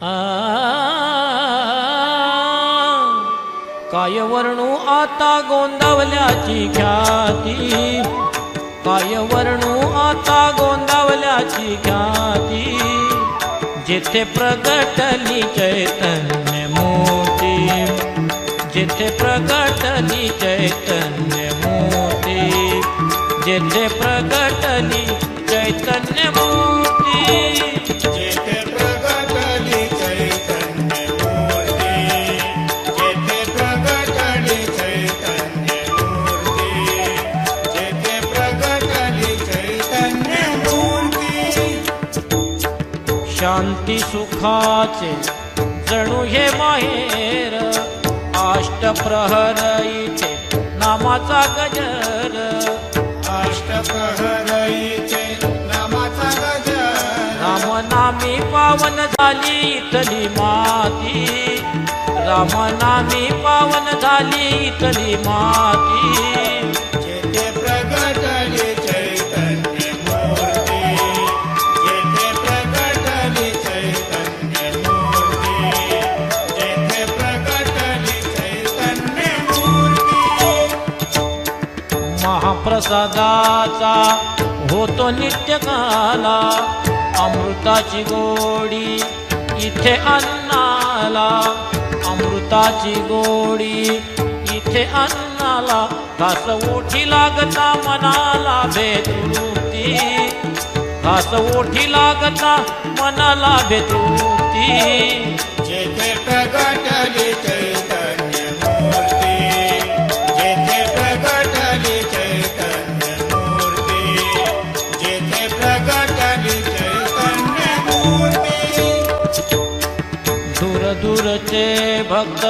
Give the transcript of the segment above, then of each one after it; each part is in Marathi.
आ काय वर्णू आता गोंदावल्याची ख्याती? काय वर्णू आता गोंदावल्याची ख्याती? जिथे प्रगटली चैतन्य मोती जिथे प्रगटली चैतन्य मोती जिथे प्रगटली चैतन्य मोती शांती सुखाचे जणू हे माहेर अष्टप्रहर इथे नामाचा गजर. अष्टप्रहरईचे नामाचा गजर. रामनामी पावन झाली इथली माती. रामनामी पावन झाली इथली माती. महाप्रसादाचा होतो नित्यकाला अमृताची गोडी इथे अन्नाला अमृताची गोडी इथे अन्नाला. घास ओठी लागता मनाला भेतृप्ती घास ओठी लागता मनाला भेतृप्ती दूरचे भक्त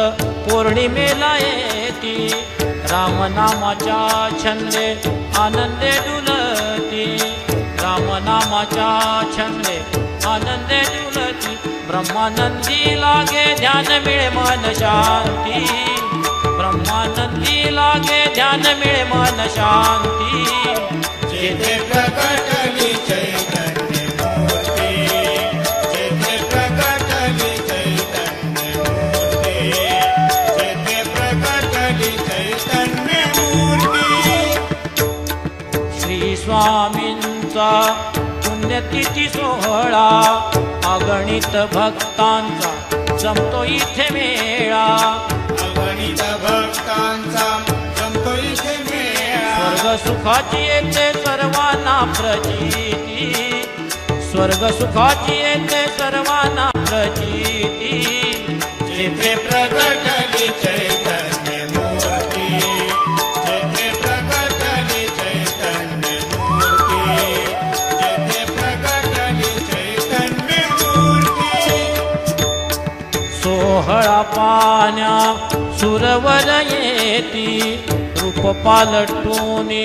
पौर्णिमेला येती. रामनामाच्या छंदे आनंदे डुलती. रामनामाच्या छंदे आनंदे डुलती. ब्रह्मानंदी लागे ध्यान मिळे मन शांती. ब्रह्मानंदी लागे ध्यान मिळे मन शांती. श्री स्वामींचा पुण्यतिथी सोहळा अगणित भक्तांचा जमतो इथे मेळा. अगणित भक्तांचा जमतो इथे मेळा. स्वर्ग सुखाची येते सर्वांना प्रचिती. स्वर्ग सुखाची येते सर्वांना प्रचिती. जेथे सोहळा पाण्या सुरवर येती. रूप पालटूनी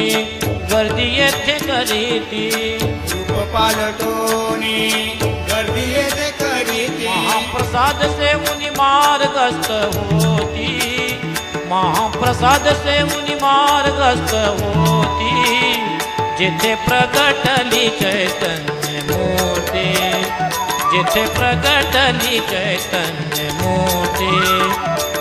गर्दी येथे करीती. रूप पालटोनी गर्दी येते करीती. महाप्रसाद सेवुनी मार्गस्थ होती. महाप्रसाद सेवुनी मार्गस्थ होती. जिथे प्रगटली चैतन्य मोठे जेथे प्रगटली चैतन्य मोठे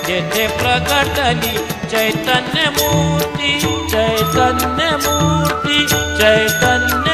जेथे प्रगटली चैतन्य मूर्ती चैतन्य मूर्ती चैतन्य